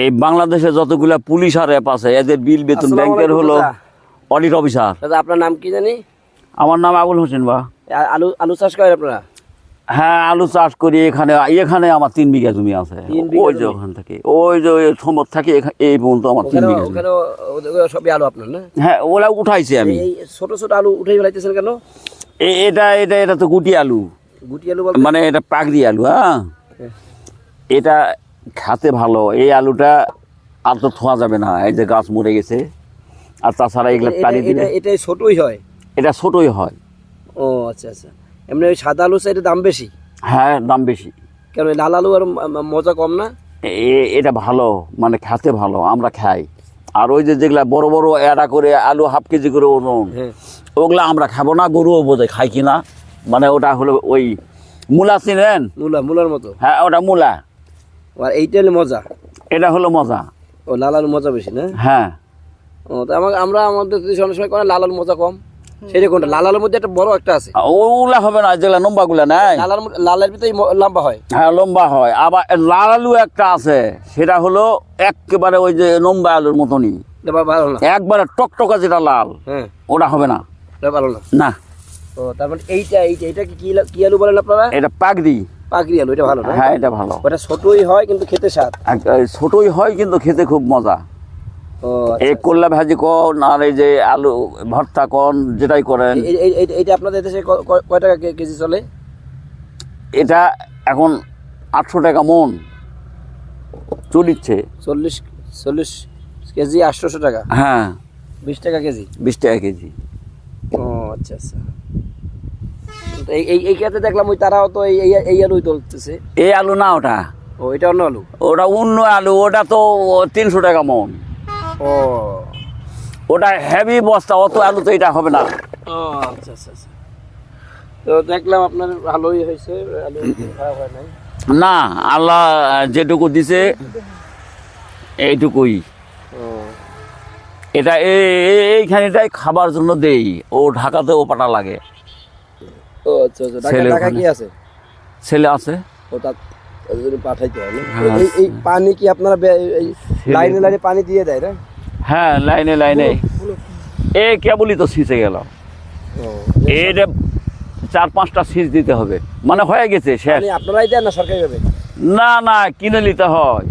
এই বাংলাদেশে যতগুলা পুলিশ আর অ্যাপ আছে এদের বিল বেতন ব্যাংকের হলো অডিট অফিসার। দাদা আপনার নাম কি জানি? আমার নাম আবুল হোসেন বা। আলু আলু চাষ করেন আপনারা? হ্যাঁ আলু চাষ করি এখানে এখানে আমার তিন বিঘা জমি আছে। ওই যে ওখান থেকে ওই যে সম্পদ থাকে এই পর্যন্ত আমার তিন বিঘা জমি। ওখানে সবই আলু আপনার না? হ্যাঁ ওরা উঠাইছি আমি। ছোট ছোট আলু উঠাই ফেলাইতেছেন কেন? এটা এটা এটা তো গুটি আলু। গুটি আলু মানে এটা পাকড়ি আলু হ্যাঁ। হ্যাঁ। এটা খাতে ভালো এই আলুটা আর তো থোয়া যাবে না এই যে গাছ মরে গেছে। আর তাছাড়া এগুলো এটা- পানি দিলে এটা ছোটই হয়? এটা ছোটই হয়। ও আচ্ছা আচ্ছা। এমনি ওই সাদা আলু চাইতে দাম বেশি? হ্যাঁ দাম বেশি। কেন ওই লাল আলু আর মজা কম না? এ- এটা ভালো মানে খেতে ভালো আমরা খাই। আর ওই যে যেগুলা বড় বড় এড়া করে আলু হাফ কেজি করে ওজন হ্যাঁ। ওগুলা আমরা খাব না গরুও বোধ খাই কিনা। মানে ওটা হলো ওই মূলা চিনেন? মূলা মূলার মতো? হ্যাঁ ওটা মূলা। আর এইটা হলে মজা। এটা হলো মজা। ও লাল আলু মজা বেশি না? হ্যাঁ। ও তো আমাকে আমরা আমাদের অনেক সময় করে লাল আলু মজা কম। সেটা কোনটা লাল আলুর মধ্যে একটা বড় একটা আছে। ওগুলা হবে না যেগুলা লম্বাগুলা নাই। লাল আলু লালের ভিতরে লম্বা হয়। হ্যাঁ লম্বা হয়। আবার লাল আলু একটা আছে। সেটা হলো একেবারে ওই যে লম্বা আলুর মতনই। একবারে টকটকা যেটা লাল হ্যাঁ। ওটা হবে না। ভালো না। না। ও তার মানে এইটা এইটা কি কি কি আলু বলেন আপনারা? এটা পাগড়ি। পাকড়ি আলু এটা ভালো না? হ্যাঁ এটা ভালো। ওটা ছোটই হয় কিন্তু খেতে স্বাদ? ছোটই হয় কিন্তু খেতে খুব মজা। ও এই করলা ভাজি কন আর এই যে আলু ভর্তা কন যেটাই করেন। এই- এই- এই- এইটা আপনাদের দেশে কয় টাকা কেজি চলে? এটা এখন আটশো টাকা মন। চলিচ্ছে চল্লিশ চল্লিশ কেজি আটশোশো টাকা? হ্যাঁ। বিশ টাকা কেজি? বিশ টাকা কেজি। ও আচ্ছা আচ্ছা। এই এই ক্ষেত্রে দেখলাম ওই তারাও তো এই এই- আলুই তুলতেছে। এই আলু না ওটা। ও এটা অন্য আলু? ওটা অন্য আলু ওটা তো তিনশো টাকা মন। ও। ওটা হেভি বস্তা অত আলু তো এটা হবে না। ও আচ্ছা আচ্ছা আচ্ছা। তো দেখলাম আপনার ভালোই হয়েছে আলু খারাপ হয় নাই। না আল্লাহ যেটুকু দিছে এইটুকুই। এটা এই- এই- এইখানেটাই খাবার জন্য দেই ও ঢাকাতে ও পাটা লাগে। ও আচ্ছা আচ্ছা। টাকা ছেলে কি আছে? ছেলে আছে। ও তা তাদের জন্য পাঠাইতে না? হ্যাঁ। এই এই পানি কি আপনারা এই লাইনে লাইনে পানি দিয়ে দেয় না? হ্যাঁ লাইনে লাইনে। এ কেবলই তো সিঁচে গেল এটা চার পাঁচটা সিঁচ দিতে হবে। মানে হয়ে গেছে শেষ। পানি আপনারাই দেন না সরকারি ভাবে না না কিনে নিতে হয়।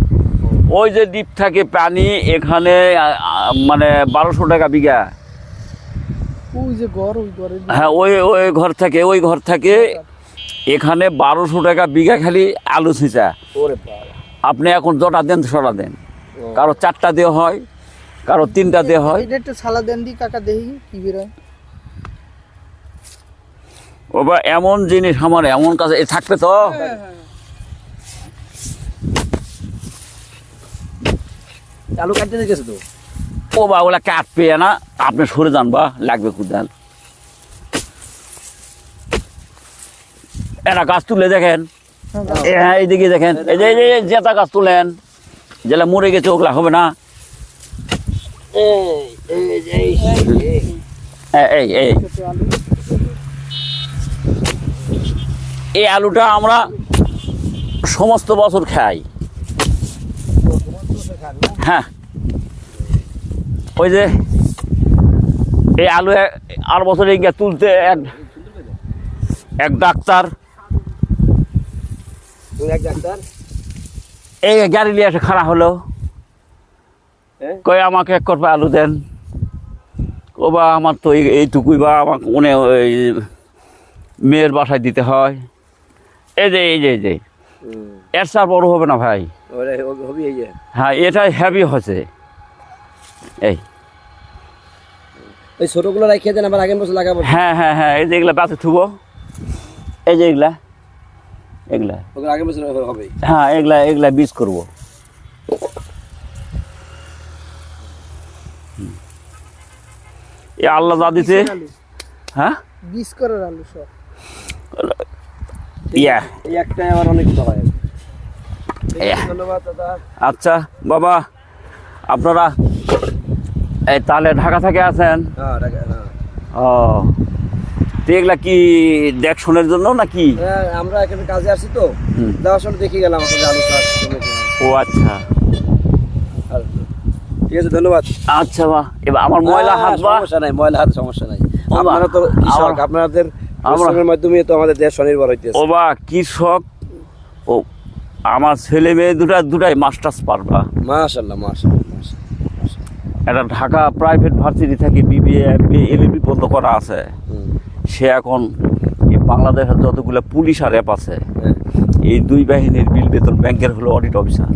ওই যে দ্বীপ থাকে পানি এখানে মানে বারোশো টাকা বিঘা ওই যে ঘর ওই ঘরের হ্যাঁ ওই ওই ঘর থেকে ওই ঘর থেকে এখানে বারোশো টাকা বিঘা খালি আলু ছিঁচা। আপনি এখন জটা দেন ছটা দেন। কারও চারটা দেওয়া হয় কারও তিনটা দেওয়া হয়। একটা সালা দেন দি কাকা দেখি কি বেরোয়। ও বা এমন জিনিস আমার এমন কাছে থাকবে তো? আলু কাটতে গেছে তো? ও বা ওগুলা কাঠ পেয়ে না। আপনি সরে যান বা, লাগবে কুদাল এরা গাছ তুলে দেখেন। হ্যাঁ এইদিকে দেখেন। এই যে জেতা গাছ তুলেন। যেটা মরে গেছে, ওগুলা হবে না। এই এই। এই আলুটা আমরা সমস্ত বছর খাই। হ্যাঁ। ওই যে এই আলু আর বছর এই তুলতে এক এক ডাক্তার। এই গাড়ি নিয়ে এসে খারাপ হলো? কই আমাকে এক করপা আলু দেন। ও বা আমার তো এই- এইটুকুই বা আমাকে উনি ওই মেয়ের বাসায় দিতে হয়। এই যে এই যে এই যে। এর চার বড় হবে না ভাই। হ্যাঁ এটাই হ্যাভি হয়েছে এই। ওই ছোটগুলো রাখিয়ে দেন আবার আগের বছর লাগাবো। হ্যাঁ হ্যাঁ হ্যাঁ এই যে এগুলা বাসে থুবো। এই যে এগুলা এগুলা। ওগুলো আগের বছর হবে হ্যাঁ এগুলা এগুলা বীজ করব। এ আল্লাহ যা দিছে। হ্যাঁ? বিশ করার আলু সব। ইয়া। এই একটাই আবার অনেক। ধন্যবাদ দাদা। আচ্ছা বাবা আপনারা এই তাহলে ঢাকা থেকে আছেন? হ্যাঁ হ্যাঁ। ও। এগুলা কি দেখশনের জন্য নাকি? হ্যাঁ, আমরা এখানে কাজে আসছি তো। যাওয়ার সময় দেখে গেলাম। ও আচ্ছা। ঠিক আছে ধন্যবাদ। আচ্ছা বা এবার আমার ময়লা হাত সমস্যা নাই ময়লা হাত সমস্যা নাই। আপনারা তো কৃষক আপনাদের আমরা- মাধ্যমে তো আমাদের দেশ স্বনির্ভর হইতেছে। ও বা কৃষক। ও আমার ছেলে মেয়ে দুটা দুটাই মাস্টার্স পারবা। মাশাল্লাহ মাশাল্লাহ। একটা ঢাকা প্রাইভেট ভার্সিটি থেকে বিবিএ এলএবি পর্যন্ত করা আছে। সে এখন বাংলাদেশের যতগুলো পুলিশ আর অ্যাপ আছে এই দুই বাহিনীর বিল বেতন ব্যাংকের হলো অডিট অফিসার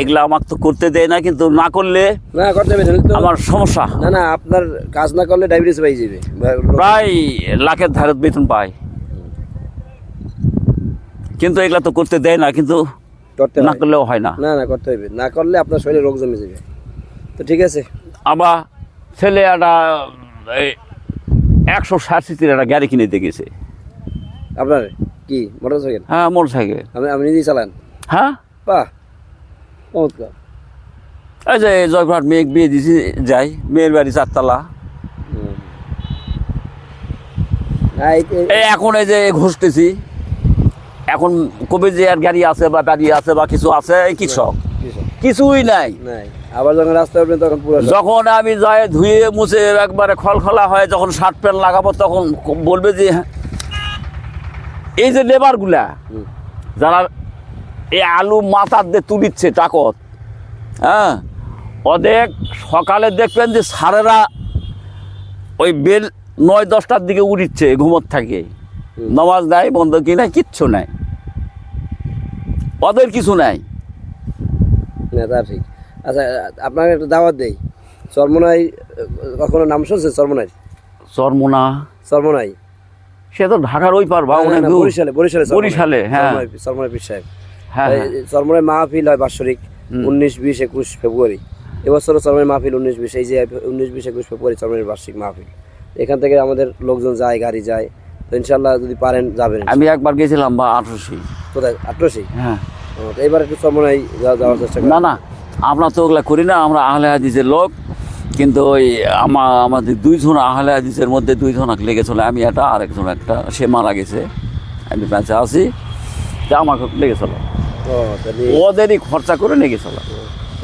এগুলা আমাকে তো করতে দেয় না কিন্তু না করলে না করতে আমার সমস্যা। না না আপনার কাজ না করলে ডায়াবেটিস পাই যাবে। প্রায় লাখের ধারে বেতন পায়। কিন্তু এগুলা তো করতে দেয় না কিন্তু করতে না করলেও হয় না। না না করতে হবে না করলে আপনার শরীরে রোগ জমে যাবে। তো ঠিক আছে। আবার ছেলে একটা এই একশো ষাট সিসির একটা গাড়ি কিনে দিয়ে গেছে। আপনার? কি? মোটর সাইকেল হ্যাঁ মোটর সাইকেল আপনি আপনি নিজেই চালান? হ্যাঁ? বাহ! চমৎকার। এই যে জয়ঘাট মেয়ে বিয়ে দিছি যাই মেয়ের বাড়ি চারতলা। এখন এই যে ঘুষতেছি। এখন কবে যে আর গাড়ি আছে বা বাড়ি আছে বা কিছু আছে কৃষক। কিছুই নাই আবার যখন রাস্তায় উঠবেন তখন পুরো যখন আমি যাই ধুয়ে মুছে একবারে খলখলা হয় যখন শার্ট প্যান্ট লাগাবো তখন বলবে যে এই যে লেবারগুলা। যারা এই আলু মাথার দিয়ে তুলিচ্ছে টাকত হ্যাঁ ওদের সকালে দেখবেন যে সারেরা ওই বেল নয় দশটার দিকে উড়িচ্ছে ঘুমোর থাকে। নামাজ নাই বন্ধ কি নাই কিচ্ছু নাই। ওদের কিছু নাই। না তা ঠিক। আচ্ছা আপনাকে একটা দাওয়াত দেই। চরমনাই কখনো নাম শুনছেন চরমনাই? চরমোনা। চরমনাই? সে তো ঢাকার ওই পার বা অনেক বরিশালে বরিশালে বরিশালে, হ্যাঁ। চরমনাই, পীর সাহেব। হ্যাঁ হ্যাঁ। চরমনাই মাহফিল হয় হুম। উনিশ বিশ একুশ ফেব্রুয়ারি। এবছরও চরমনাই মাহফিল উনিশ বিশ। এই যে উনিশ বিশ একুশ ফেব্রুয়ারি চরমনাই বার্ষিক মাহফিল। এখান থেকে আমাদের লোকজন যায় গাড়ি যায়। তো ইনশাল্লাহ যদি পারেন যাবেন আমি একবার গেছিলাম বা আঠারোশি। কোথায়? আট্রসি হ্যাঁ। এবার একটু চরমনাই যা- যাওয়ার চেষ্টা না না আমরা তো ওগুলা করি না আমরা আহলে হাদিসের লোক। কিন্তু ওই আমা আমাদের দুইজন আহলে হাদিসের মধ্যে দুইজন লেগেছিল আমি একটা আর একজন একটা সে মারা গেছে। আমি বেঁচে আছি। তা আমাকে লেগেছিল ওদেরই খরচা করে লেগেছিল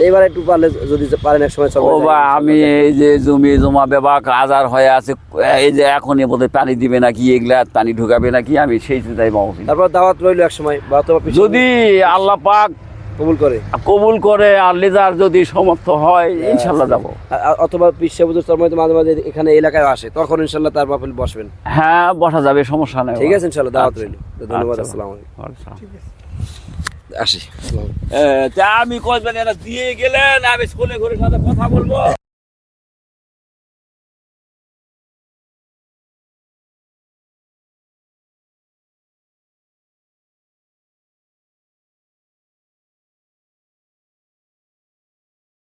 এবার একটু পারলে যদি পারেন এক সময় ও বা আমি এই যে জমি জমা বেবাক আজার হয়ে আছে এই যে এখনই বোধহয় পানি দিবে নাকি এগুলা পানি ঢুকাবে নাকি আমি সেই চিন্তায় পাবো তারপর দাওয়াত রইল এক সময় যদি আল্লাহ পাক কবুল করে। কবুল করে আর লেজার যদি সমর্থ হয় ইনশাল্লাহ যাব। আ- আ- অথবা চরমাই তো মাঝে মাঝে এখানে এলাকায় আসে তখন ইনশাল্লাহ তার মাহফিল বসবেন। হ্যাঁ বসা যাবে সমস্যা নেই ঠিক আছে ইনশাল্লাহ দাওয়াত আচ্ছা। রইল। ধন্যবাদ আচ্ছা। আসসালামু আলাইকুম। আসি। আমি কয়েকজন এরা দিয়ে গেলেন আমি স্কুলে ঘুরে সাথে কথা বলব।